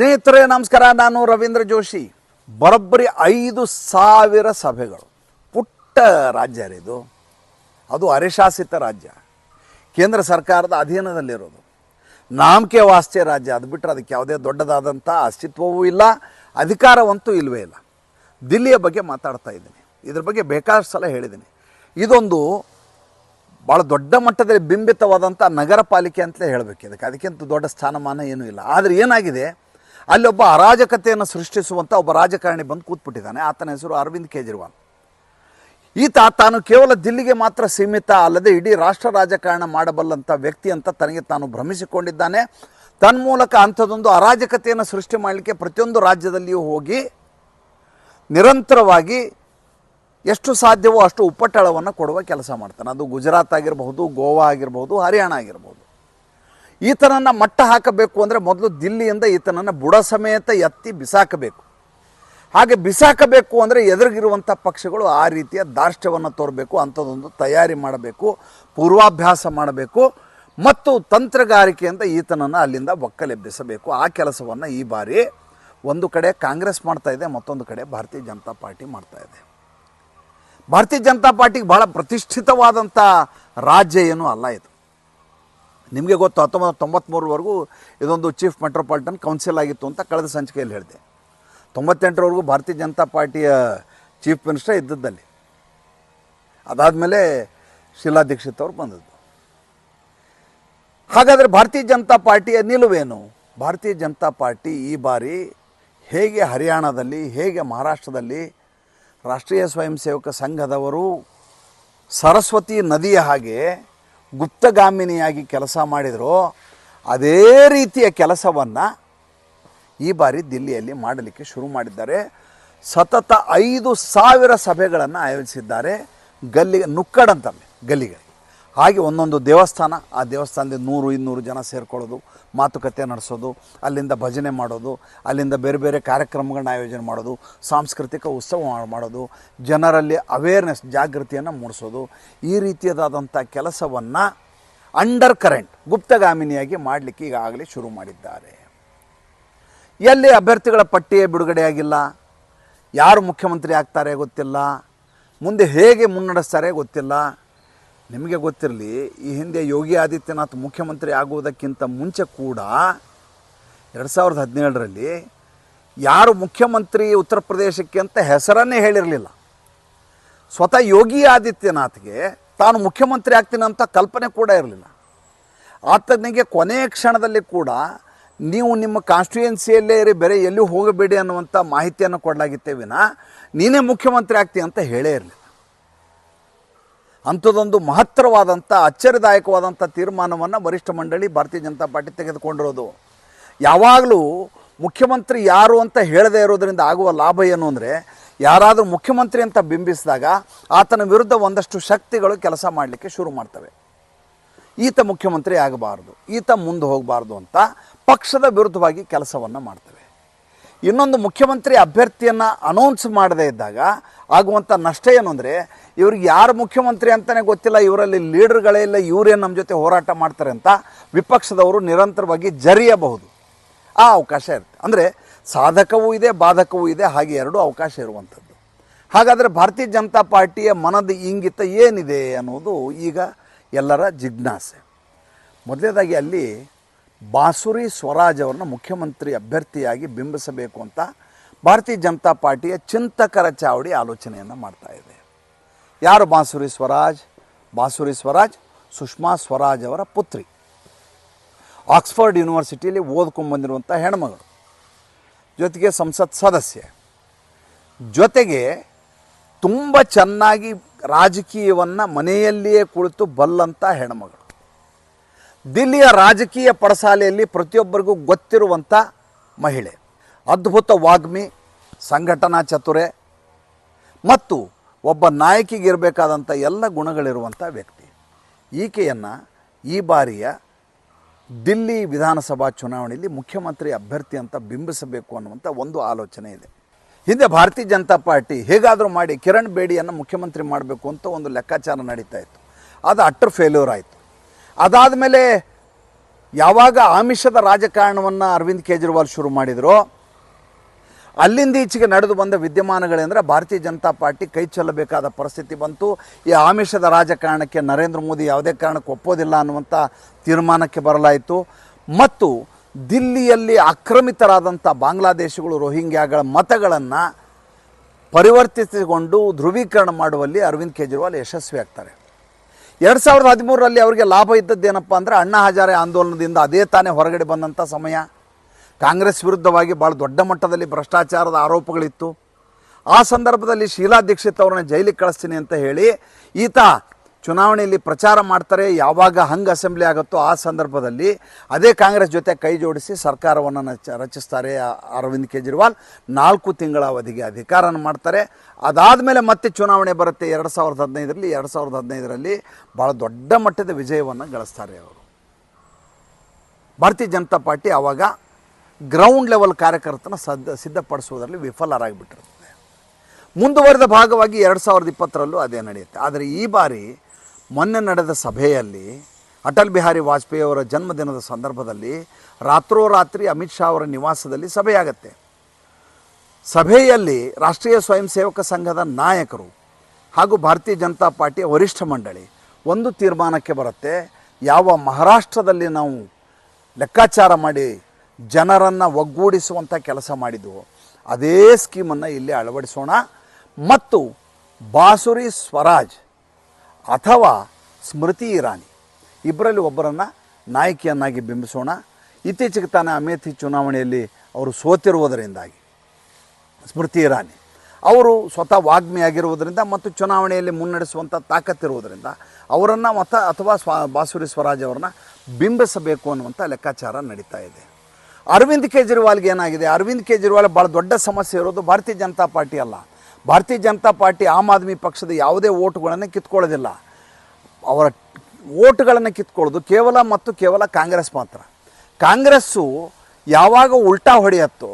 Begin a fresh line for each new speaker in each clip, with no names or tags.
ಸ್ನೇಹಿತರೇ, ನಮಸ್ಕಾರ. ನಾನು ರವೀಂದ್ರ ಜೋಶಿ. ಬರೋಬ್ಬರಿ ಐದು ಸಾವಿರ ಸಭೆಗಳು. ಪುಟ್ಟ ರಾಜ್ಯ ಇದು. ಅದು ಅರೆಶಾಸಿತ ರಾಜ್ಯ. ಕೇಂದ್ರ ಸರ್ಕಾರದ ಅಧೀನದಲ್ಲಿರೋದು. ನಾಮಕೆ ವಾಸ್ತೆ ರಾಜ್ಯ. ಅದು ಬಿಟ್ಟರೆ ಅದಕ್ಕೆ ಯಾವುದೇ ದೊಡ್ಡದಾದಂಥ ಅಸ್ತಿತ್ವವೂ ಇಲ್ಲ, ಅಧಿಕಾರವಂತೂ ಇಲ್ಲವೇ ಇಲ್ಲ. ದಿಲ್ಲಿಯ ಬಗ್ಗೆ ಮಾತಾಡ್ತಾ ಇದ್ದೀನಿ. ಇದ್ರ ಬಗ್ಗೆ ಬೇಕಾದಷ್ಟು ಸಲ ಹೇಳಿದ್ದೀನಿ. ಇದೊಂದು ಭಾಳ ದೊಡ್ಡ ಮಟ್ಟದಲ್ಲಿ ಬಿಂಬಿತವಾದಂಥ ನಗರ ಪಾಲಿಕೆ ಅಂತಲೇ ಹೇಳಬೇಕು ಇದಕ್ಕೆ. ಅದಕ್ಕಿಂತ ದೊಡ್ಡ ಸ್ಥಾನಮಾನ ಏನೂ ಇಲ್ಲ. ಆದರೆ ಏನಾಗಿದೆ? ಅಲ್ಲೊಬ್ಬ ಅರಾಜಕತೆಯನ್ನು ಸೃಷ್ಟಿಸುವಂಥ ಒಬ್ಬ ರಾಜಕಾರಣಿ ಬಂದು ಕೂತ್ಬಿಟ್ಟಿದ್ದಾನೆ. ಆತನ ಹೆಸರು ಅರವಿಂದ್ ಕೇಜ್ರಿವಾಲ್. ಈತ ತಾನು ಕೇವಲ ದಿಲ್ಲಿಗೆ ಮಾತ್ರ ಸೀಮಿತ ಅಲ್ಲದೆ ಇಡೀ ರಾಷ್ಟ್ರ ರಾಜಕಾರಣ ಮಾಡಬಲ್ಲಂಥ ವ್ಯಕ್ತಿ ಅಂತ ತನಗೆ ತಾನು ಭ್ರಮಿಸಿಕೊಂಡಿದ್ದಾನೆ. ತನ್ಮೂಲಕ ಅಂಥದ್ದೊಂದು ಅರಾಜಕತೆಯನ್ನು ಸೃಷ್ಟಿ ಮಾಡಲಿಕ್ಕೆ ಪ್ರತಿಯೊಂದು ರಾಜ್ಯದಲ್ಲಿಯೂ ಹೋಗಿ ನಿರಂತರವಾಗಿ ಎಷ್ಟು ಸಾಧ್ಯವೋ ಅಷ್ಟು ಉಪ್ಪಟ್ಟಳವನ್ನು ಕೊಡುವ ಕೆಲಸ ಮಾಡ್ತಾನೆ. ಅದು ಗುಜರಾತ್ ಆಗಿರಬಹುದು, ಗೋವಾ ಆಗಿರಬಹುದು, ಹರಿಯಾಣ ಆಗಿರ್ಬೋದು ಈತನನ್ನು ಮಟ್ಟ ಹಾಕಬೇಕು ಅಂದರೆ ಮೊದಲು ದಿಲ್ಲಿಯಿಂದ ಈತನನ್ನು ಬುಡ ಸಮೇತ ಎತ್ತಿ ಬಿಸಾಕಬೇಕು. ಹಾಗೆ ಬಿಸಾಕಬೇಕು ಅಂದರೆ ಎದುರಿಗಿರುವಂಥ ಪಕ್ಷಗಳು ಆ ರೀತಿಯ ದಾರ್ಷ್ಟ್ಯವನ್ನು ತೋರಬೇಕು, ಅಂಥದ್ದೊಂದು ತಯಾರಿ ಮಾಡಬೇಕು, ಪೂರ್ವಾಭ್ಯಾಸ ಮಾಡಬೇಕು, ಮತ್ತು ತಂತ್ರಗಾರಿಕೆಯಿಂದ ಈತನನ್ನು ಅಲ್ಲಿಂದ ಒಕ್ಕಲೆಬ್ಬಿಸಬೇಕು. ಆ ಕೆಲಸವನ್ನು ಈ ಬಾರಿ ಒಂದು ಕಡೆ ಕಾಂಗ್ರೆಸ್ ಮಾಡ್ತಾ ಇದೆ, ಮತ್ತೊಂದು ಕಡೆ ಭಾರತೀಯ ಜನತಾ ಪಾರ್ಟಿ ಮಾಡ್ತಾ ಇದೆ. ಭಾರತೀಯ ಜನತಾ ಪಾರ್ಟಿಗೆ ಬಹಳ ಪ್ರತಿಷ್ಠಿತವಾದಂಥ ರಾಜ್ಯ ಏನೂ ಅಲ್ಲ ಇದು. ನಿಮಗೆ ಗೊತ್ತು ಹತ್ತೊಂಬತ್ತು ತೊಂಬತ್ತ್ಮೂರವರೆಗೂ ಇದೊಂದು ಚೀಫ್ ಮೆಟ್ರೋಪಾಲಿಟನ್ ಕೌನ್ಸಿಲ್ ಆಗಿತ್ತು ಅಂತ ಕಳೆದ ಸಂಚಿಕೆಯಲ್ಲಿ ಹೇಳಿದೆ. ತೊಂಬತ್ತೆಂಟರವರೆಗೂ ಭಾರತೀಯ ಜನತಾ ಪಾರ್ಟಿಯ ಚೀಫ್ ಮಿನಿಸ್ಟರ್ ಇದ್ದದ್ದಲ್ಲಿ. ಅದಾದಮೇಲೆ ಶೀಲಾ ದೀಕ್ಷಿತ್ ಅವರು ಬಂದದ್ದು. ಹಾಗಾದರೆ ಭಾರತೀಯ ಜನತಾ ಪಾರ್ಟಿಯ ನಿಲುವೇನು? ಭಾರತೀಯ ಜನತಾ ಪಾರ್ಟಿ ಈ ಬಾರಿ ಹೇಗೆ ಹರಿಯಾಣದಲ್ಲಿ, ಹೇಗೆ ಮಹಾರಾಷ್ಟ್ರದಲ್ಲಿ ರಾಷ್ಟ್ರೀಯ ಸ್ವಯಂ ಸೇವಕ ಸಂಘದವರು ಸರಸ್ವತಿ ನದಿಯ ಹಾಗೆ ಗುಪ್ತಗಾಮಿನಿಯಾಗಿ ಕೆಲಸ ಮಾಡಿದರೂ ಅದೇ ರೀತಿಯ ಕೆಲಸವನ್ನು ಈ ಬಾರಿ ದಿಲ್ಲಿಯಲ್ಲಿ ಮಾಡಲಿಕ್ಕೆ ಶುರು ಮಾಡಿದ್ದಾರೆ. ಸತತ ಐದು ಸಾವಿರ ಸಭೆಗಳನ್ನು ಆಯೋಜಿಸಿದ್ದಾರೆ. ಗಲ್ಲಿಗೆ ನುಕ್ಕಡಂತಲ್ಲಿ ಗಲ್ಲಿಗೆ. ಹಾಗೆ ಒಂದೊಂದು ದೇವಸ್ಥಾನ, ಆ ದೇವಸ್ಥಾನದಲ್ಲಿ ನೂರು, ಇನ್ನೂರು ಜನ ಸೇರ್ಕೊಳ್ಳೋದು, ಮಾತುಕತೆ ನಡೆಸೋದು, ಅಲ್ಲಿಂದ ಭಜನೆ ಮಾಡೋದು, ಅಲ್ಲಿಂದ ಬೇರೆ ಬೇರೆ ಕಾರ್ಯಕ್ರಮಗಳನ್ನ ಆಯೋಜನೆ ಮಾಡೋದು, ಸಾಂಸ್ಕೃತಿಕ ಉತ್ಸವ ಮಾಡೋದು, ಜನರಲ್ಲಿ ಅವೇರ್ನೆಸ್ ಜಾಗೃತಿಯನ್ನು ಮೂಡಿಸೋದು, ಈ ರೀತಿಯದಾದಂಥ ಕೆಲಸವನ್ನು ಅಂಡರ್ ಕರೆಂಟ್ ಗುಪ್ತಗಾಮಿನಿಯಾಗಿ ಮಾಡಲಿಕ್ಕೆ ಈಗಾಗಲೇ ಶುರು ಮಾಡಿದ್ದಾರೆ. ಎಲ್ಲಿ ಅಭ್ಯರ್ಥಿಗಳ ಪಟ್ಟಿಯೇ ಬಿಡುಗಡೆಯಾಗಿಲ್ಲ ಯಾರು ಮುಖ್ಯಮಂತ್ರಿ ಆಗ್ತಾರೆ ಗೊತ್ತಿಲ್ಲ, ಮುಂದೆ ಹೇಗೆ ಮುನ್ನಡೆಸ್ತಾರೆ ಗೊತ್ತಿಲ್ಲ ನಿಮಗೆ ಗೊತ್ತಿರಲಿ, ಈ ಹಿಂದೆ ಯೋಗಿ ಆದಿತ್ಯನಾಥ್ ಮುಖ್ಯಮಂತ್ರಿ ಆಗುವುದಕ್ಕಿಂತ ಮುಂಚೆ ಕೂಡ ಎರಡು ಸಾವಿರದ ಹದಿನೇಳರಲ್ಲಿ ಯಾರು ಮುಖ್ಯಮಂತ್ರಿ ಉತ್ತರ ಪ್ರದೇಶಕ್ಕೆ ಅಂತ ಹೆಸರನ್ನೇ ಹೇಳಿರಲಿಲ್ಲ. ಸ್ವತಃ ಯೋಗಿ ಆದಿತ್ಯನಾಥ್ಗೆ ತಾನು ಮುಖ್ಯಮಂತ್ರಿ ಆಗ್ತೀನಿ ಅಂತ ಕಲ್ಪನೆ ಕೂಡ ಇರಲಿಲ್ಲ. ಆತನಿಗೆ ಕೊನೆಯ ಕ್ಷಣದಲ್ಲಿ ಕೂಡ ನೀವು ನಿಮ್ಮ ಕಾನ್ಸ್ಟಿಟ್ಯೂಯೆನ್ಸಿಯಲ್ಲೇ ಇರಿ, ಬೇರೆ ಎಲ್ಲೂ ಹೋಗಬೇಡಿ ಅನ್ನುವಂಥ ಮಾಹಿತಿಯನ್ನು ಕೊಡಲಾಗಿತ್ತೇ ವಿನ ನೀನೇ ಮುಖ್ಯಮಂತ್ರಿ ಆಗ್ತೀಯ ಅಂತ ಹೇಳೇ ಇರಲಿಲ್ಲ. ಅಂಥದ್ದೊಂದು ಮಹತ್ತರವಾದಂಥ, ಅಚ್ಚರಿದಾಯಕವಾದಂಥ ತೀರ್ಮಾನವನ್ನು ವರಿಷ್ಠ ಮಂಡಳಿ ಭಾರತೀಯ ಜನತಾ ಪಾರ್ಟಿ ತೆಗೆದುಕೊಂಡಿರೋದು. ಯಾವಾಗಲೂ ಮುಖ್ಯಮಂತ್ರಿ ಯಾರು ಅಂತ ಹೇಳದೇ ಇರೋದರಿಂದ ಆಗುವ ಲಾಭ ಏನು ಅಂದರೆ, ಯಾರಾದರೂ ಮುಖ್ಯಮಂತ್ರಿ ಅಂತ ಬಿಂಬಿಸಿದಾಗ ಆತನ ವಿರುದ್ಧ ಒಂದಷ್ಟು ಶಕ್ತಿಗಳು ಕೆಲಸ ಮಾಡಲಿಕ್ಕೆ ಶುರು ಮಾಡ್ತವೆ. ಈತ ಮುಖ್ಯಮಂತ್ರಿ ಆಗಬಾರ್ದು, ಈತ ಮುಂದೆ ಹೋಗಬಾರ್ದು ಅಂತ ಪಕ್ಷದ ವಿರುದ್ಧವಾಗಿ ಕೆಲಸವನ್ನು ಮಾಡ್ತವೆ. ಇನ್ನೊಂದು ಮುಖ್ಯಮಂತ್ರಿ ಅಭ್ಯರ್ಥಿಯನ್ನು ಅನೌನ್ಸ್ ಮಾಡದೇ ಇದ್ದಾಗ ಆಗುವಂಥ ನಷ್ಟ ಏನು ಅಂದರೆ ಇವ್ರಿಗೆ ಯಾರು ಮುಖ್ಯಮಂತ್ರಿ ಅಂತಲೇ ಗೊತ್ತಿಲ್ಲ, ಇವರಲ್ಲಿ ಲೀಡರ್ಗಳೇ ಇಲ್ಲ, ಇವರೇನು ನಮ್ಮ ಜೊತೆ ಹೋರಾಟ ಮಾಡ್ತಾರೆ ಅಂತ ವಿಪಕ್ಷದವರು ನಿರಂತರವಾಗಿ ಜರಿಯಬಹುದು. ಆ ಅವಕಾಶ ಇರುತ್ತೆ. ಅಂದರೆ ಸಾಧಕವೂ ಇದೆ, ಬಾಧಕವೂ ಇದೆ, ಹಾಗೆ ಎರಡೂ ಅವಕಾಶ ಇರುವಂಥದ್ದು. ಹಾಗಾದರೆ ಭಾರತೀಯ ಜನತಾ ಪಾರ್ಟಿಯ ಮನದ ಇಂಗಿತ ಏನಿದೆ ಅನ್ನೋದು ಈಗ ಎಲ್ಲರ ಜಿಜ್ಞಾಸೆ. ಮೊದಲನೇದಾಗಿ ಅಲ್ಲಿ ಬಾಸುರಿ ಸ್ವರಾಜ್ ಅವರನ್ನು ಮುಖ್ಯಮಂತ್ರಿ ಅಭ್ಯರ್ಥಿಯಾಗಿ ಬಿಂಬಿಸಬೇಕು ಅಂತ ಭಾರತೀಯ ಜನತಾ ಪಾರ್ಟಿಯ ಚಿಂತಕರ ಚಾವಡಿ ಆಲೋಚನೆಯನ್ನು ಮಾಡ್ತಾ ಇದೆ. ಯಾರು ಬಾಸುರಿ ಸ್ವರಾಜ್? ಬಾಸುರಿ ಸ್ವರಾಜ್, ಸುಷ್ಮಾ ಸ್ವರಾಜ್ ಅವರ ಪುತ್ರಿ. ಆಕ್ಸ್ಫರ್ಡ್ ಯೂನಿವರ್ಸಿಟಿಯಲ್ಲಿ ಓದ್ಕೊಂಡ್ಬಂದಿರುವಂಥ ಹೆಣ್ಮಗಳು. ಜೊತೆಗೆ ಸಂಸತ್ ಸದಸ್ಯೆ. ಜೊತೆಗೆ ತುಂಬ ಚೆನ್ನಾಗಿ ರಾಜಕೀಯವನ್ನು ಮನೆಯಲ್ಲಿಯೇ ಕುಳಿತು ಬಲ್ಲಂಥ ಹೆಣ್ಮಗಳು. ದಿಲ್ಲಿಯ ರಾಜಕೀಯ ಪಡಸಾಲೆಯಲ್ಲಿ ಪ್ರತಿಯೊಬ್ಬರಿಗೂ ಗೊತ್ತಿರುವಂಥ ಮಹಿಳೆ. ಅದ್ಭುತ ವಾಗ್ಮಿ, ಸಂಘಟನಾ ಚತುರೆ. ಮತ್ತು ಒಬ್ಬ ನಾಯಕಿಗಿರಬೇಕಾದಂಥ ಎಲ್ಲ ಗುಣಗಳಿರುವಂಥ ವ್ಯಕ್ತಿ. ಈಕೆಯನ್ನು ಈ ಬಾರಿಯ ದಿಲ್ಲಿ ವಿಧಾನಸಭಾ ಚುನಾವಣೆಯಲ್ಲಿ ಮುಖ್ಯಮಂತ್ರಿ ಅಭ್ಯರ್ಥಿ ಅಂತ ಬಿಂಬಿಸಬೇಕು ಅನ್ನುವಂಥ ಒಂದು ಆಲೋಚನೆ ಇದೆ. ಹಿಂದೆ ಭಾರತೀಯ ಜನತಾ ಪಾರ್ಟಿ ಹೇಗಾದರೂ ಮಾಡಿ ಕಿರಣ್ ಬೇಡಿಯನ್ನು ಮುಖ್ಯಮಂತ್ರಿ ಮಾಡಬೇಕು ಅಂತ ಒಂದು ಲೆಕ್ಕಾಚಾರ ನಡೀತಾ ಇತ್ತು. ಅದು ಅಟ್ರ್ ಫೇಲ್ಯೂರ್ ಆಯಿತು. ಅದಾದ ಮೇಲೆ ಯಾವಾಗ ಆಮಿಷದ ರಾಜಕಾರಣವನ್ನು ಅರವಿಂದ್ ಕೇಜ್ರಿವಾಲ್ ಶುರು ಮಾಡಿದರೋ ಅಲ್ಲಿಂದ ಈಚೆಗೆ ನಡೆದು ಬಂದ ವಿದ್ಯಮಾನಗಳೆಂದರೆ ಭಾರತೀಯ ಜನತಾ ಪಾರ್ಟಿ ಕೈ ಚೆಲ್ಲಬೇಕಾದ ಪರಿಸ್ಥಿತಿ ಬಂತು. ಈ ಆಮಿಷದ ರಾಜಕಾರಣಕ್ಕೆ ನರೇಂದ್ರ ಮೋದಿ ಯಾವುದೇ ಕಾರಣಕ್ಕೆ ಒಪ್ಪೋದಿಲ್ಲ ಅನ್ನುವಂಥ ತೀರ್ಮಾನಕ್ಕೆ ಬರಲಾಯಿತು. ಮತ್ತು ದಿಲ್ಲಿಯಲ್ಲಿ ಆಕ್ರಮಿತರಾದಂಥ ಬಾಂಗ್ಲಾದೇಶಗಳು ರೋಹಿಂಗ್ಯಾಗಳ ಮತಗಳನ್ನು ಪರಿವರ್ತಿಸಿಕೊಂಡು ಧ್ರುವೀಕರಣ ಮಾಡುವಲ್ಲಿ ಅರವಿಂದ್ ಕೇಜ್ರಿವಾಲ್ ಯಶಸ್ವಿ ಆಗ್ತಾರೆ. ಎರಡು ಸಾವಿರದ ಹದಿಮೂರರಲ್ಲಿ ಅವರಿಗೆ ಲಾಭ ಇದ್ದದ್ದೇನಪ್ಪ ಅಂದರೆ ಅಣ್ಣಾ ಹಜಾರೆ ಆಂದೋಲನದಿಂದ ಅದೇ ತಾನೇ ಹೊರಗಡೆ ಬಂದಂಥ ಸಮಯ. ಕಾಂಗ್ರೆಸ್ ವಿರುದ್ಧವಾಗಿ ಭಾಳ ದೊಡ್ಡ ಮಟ್ಟದಲ್ಲಿ ಭ್ರಷ್ಟಾಚಾರದ ಆರೋಪಗಳಿತ್ತು. ಆ ಸಂದರ್ಭದಲ್ಲಿ ಶೀಲಾ ದೀಕ್ಷಿತ್ ಅವರನ್ನ ಜೈಲಿಗೆ ಕಳಿಸ್ತೀನಿ ಅಂತ ಹೇಳಿ ಈತ ಚುನಾವಣೆಯಲ್ಲಿ ಪ್ರಚಾರ ಮಾಡ್ತಾರೆ, ಯಾವಾಗ ಹಂಗೆ ಅಸೆಂಬ್ಲಿ ಆಗುತ್ತೋ ಆ ಸಂದರ್ಭದಲ್ಲಿ ಅದೇ ಕಾಂಗ್ರೆಸ್ ಜೊತೆ ಕೈ ಜೋಡಿಸಿ ಸರ್ಕಾರವನ್ನು ರಚಿಸ್ತಾರೆ ಅರವಿಂದ್ ಕೇಜ್ರಿವಾಲ್. ನಾಲ್ಕು ತಿಂಗಳ ಅವಧಿಗೆ ಅಧಿಕಾರನ ಮಾಡ್ತಾರೆ. ಅದಾದಮೇಲೆ ಮತ್ತೆ ಚುನಾವಣೆ ಬರುತ್ತೆ ಎರಡು ಸಾವಿರದ ಹದಿನೈದರಲ್ಲಿ. ಎರಡು ಸಾವಿರದ ಹದಿನೈದರಲ್ಲಿ ಭಾಳ ದೊಡ್ಡ ಮಟ್ಟದ ವಿಜಯವನ್ನು ಗಳಿಸ್ತಾರೆ ಅವರು. ಭಾರತೀಯ ಜನತಾ ಪಾರ್ಟಿ ಆವಾಗ ಗ್ರೌಂಡ್ ಲೆವೆಲ್ ಕಾರ್ಯಕರ್ತನ ಸದ್ದ ಸಿದ್ಧಪಡಿಸುವುದರಲ್ಲಿ ವಿಫಲರಾಗಿಬಿಟ್ಟಿರ್ತದೆ ಮುಂದುವರೆದ ಭಾಗವಾಗಿ ಎರಡು ಸಾವಿರದ ಇಪ್ಪತ್ತರಲ್ಲೂ ಅದೇ ನಡೆಯುತ್ತೆ. ಆದರೆ ಈ ಬಾರಿ ಮೊನ್ನೆ ನಡೆದ ಸಭೆಯಲ್ಲಿ ಅಟಲ್ ಬಿಹಾರಿ ವಾಜಪೇಯಿ ಅವರ ಜನ್ಮದಿನದ ಸಂದರ್ಭದಲ್ಲಿ ರಾತ್ರೋರಾತ್ರಿ ಅಮಿತ್ ಶಾ ಅವರ ನಿವಾಸದಲ್ಲಿ ಸಭೆಯಾಗತ್ತೆ. ಸಭೆಯಲ್ಲಿ ರಾಷ್ಟ್ರೀಯ ಸ್ವಯಂ ಸೇವಕ ಸಂಘದ ನಾಯಕರು ಹಾಗೂ ಭಾರತೀಯ ಜನತಾ ಪಾರ್ಟಿಯ ವರಿಷ್ಠ ಮಂಡಳಿ ಒಂದು ತೀರ್ಮಾನಕ್ಕೆ ಬರುತ್ತೆ. ಯಾವ ಮಹಾರಾಷ್ಟ್ರದಲ್ಲಿ ನಾವು ಲೆಕ್ಕಾಚಾರ ಮಾಡಿ ಜನರನ್ನು ಒಗ್ಗೂಡಿಸುವಂಥ ಕೆಲಸ ಮಾಡಿದ್ವು. ಅದೇ ಸ್ಕೀಮನ್ನು ಇಲ್ಲಿ ಅಳವಡಿಸೋಣ. ಮತ್ತು ಬಾಸುರಿ ಸ್ವರಾಜ್ ಅಥವಾ ಸ್ಮೃತಿ ಇರಾನಿ ಇಬ್ಬರಲ್ಲಿ ಒಬ್ಬರನ್ನು ನಾಯಕಿಯನ್ನಾಗಿ ಬಿಂಬಿಸೋಣ. ಇತ್ತೀಚೆಗೆ ತಾನೇ ಅಮೇಥಿ ಚುನಾವಣೆಯಲ್ಲಿ ಅವರು ಸೋತಿರುವುದರಿಂದಾಗಿ. ಸ್ಮೃತಿ ಇರಾನಿ ಅವರು ಸ್ವತಃ ವಾಗ್ಮಿಯಾಗಿರುವುದರಿಂದ ಮತ್ತು ಚುನಾವಣೆಯಲ್ಲಿ ಮುನ್ನಡೆಸುವಂಥ ತಾಕತ್ತಿರುವುದರಿಂದ ಅವರನ್ನು ಮತ ಅಥವಾ ಸ್ವ, ಬಾಸುರಿ ಸ್ವರಾಜ್ ಅವರನ್ನ ಬಿಂಬಿಸಬೇಕು ಅನ್ನುವಂಥ ಲೆಕ್ಕಾಚಾರ ನಡೀತಾ ಇದೆ. ಅರವಿಂದ್ ಕೇಜ್ರಿವಾಲ್ಗೆ ಏನಾಗಿದೆ? ಅರವಿಂದ್ ಕೇಜ್ರಿವಾಲ್ ಭಾಳ ದೊಡ್ಡ ಸಮಸ್ಯೆ ಇರೋದು ಭಾರತೀಯ ಜನತಾ ಪಾರ್ಟಿ ಅಲ್ಲ. ಭಾರತೀಯ ಜನತಾ ಪಾರ್ಟಿ ಆಮ್ ಆದ್ಮಿ ಪಕ್ಷದ ಯಾವುದೇ ಓಟುಗಳನ್ನು ಕಿತ್ಕೊಳ್ಳೋದಿಲ್ಲ. ಅವರ ಓಟ್ಗಳನ್ನು ಕಿತ್ಕೊಳ್ಳೋದು ಕೇವಲ ಮತ್ತು ಕೇವಲ ಕಾಂಗ್ರೆಸ್ ಮಾತ್ರ. ಕಾಂಗ್ರೆಸ್ಸು ಯಾವಾಗ ಉಲ್ಟಾ ಹೊಡೆಯತ್ತೋ,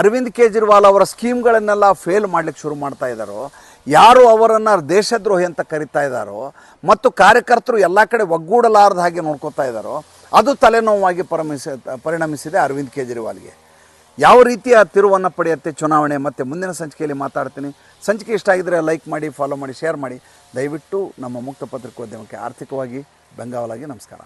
ಅರವಿಂದ್ ಕೇಜ್ರಿವಾಲ್ ಅವರ ಸ್ಕೀಮ್ಗಳನ್ನೆಲ್ಲ ಫೇಲ್ ಮಾಡ್ಲಿಕ್ಕೆ ಶುರು ಮಾಡ್ತಾ ಇದ್ದಾರೋ, ಯಾರು ಅವರನ್ನು ದೇಶದ್ರೋಹಿ ಅಂತ ಕರಿತಾ ಇದ್ದಾರೋ, ಮತ್ತು ಕಾರ್ಯಕರ್ತರು ಎಲ್ಲ ಕಡೆ ಒಗ್ಗೂಡಲಾರದ ಹಾಗೆ ನೋಡ್ಕೋತಾ ಇದ್ದಾರೋ ಅದು ತಲೆನೋವಾಗಿ ಪರಮಿಸ, ಪರಿಣಮಿಸಿದೆ ಅರವಿಂದ್ ಕೇಜ್ರಿವಾಲ್ಗೆ. ಯಾವ ರೀತಿಯ ತಿರುವನ್ನು ಪಡೆಯುತ್ತೆ ಚುನಾವಣೆ? ಮತ್ತು ಮುಂದಿನ ಸಂಚಿಕೆಯಲ್ಲಿ ಮಾತಾಡ್ತೀನಿ. ಸಂಚಿಕೆ ಇಷ್ಟ ಆಗಿದ್ರೆ ಲೈಕ್ ಮಾಡಿ, ಫಾಲೋ ಮಾಡಿ, ಶೇರ್ ಮಾಡಿ. ದಯವಿಟ್ಟು ನಮ್ಮ ಮುಕ್ತ ಪತ್ರಿಕೋದ್ಯಮಕ್ಕೆ ಆರ್ಥಿಕವಾಗಿ ಬೆಂಗಾವಲಾಗಿ ನಮಸ್ಕಾರ.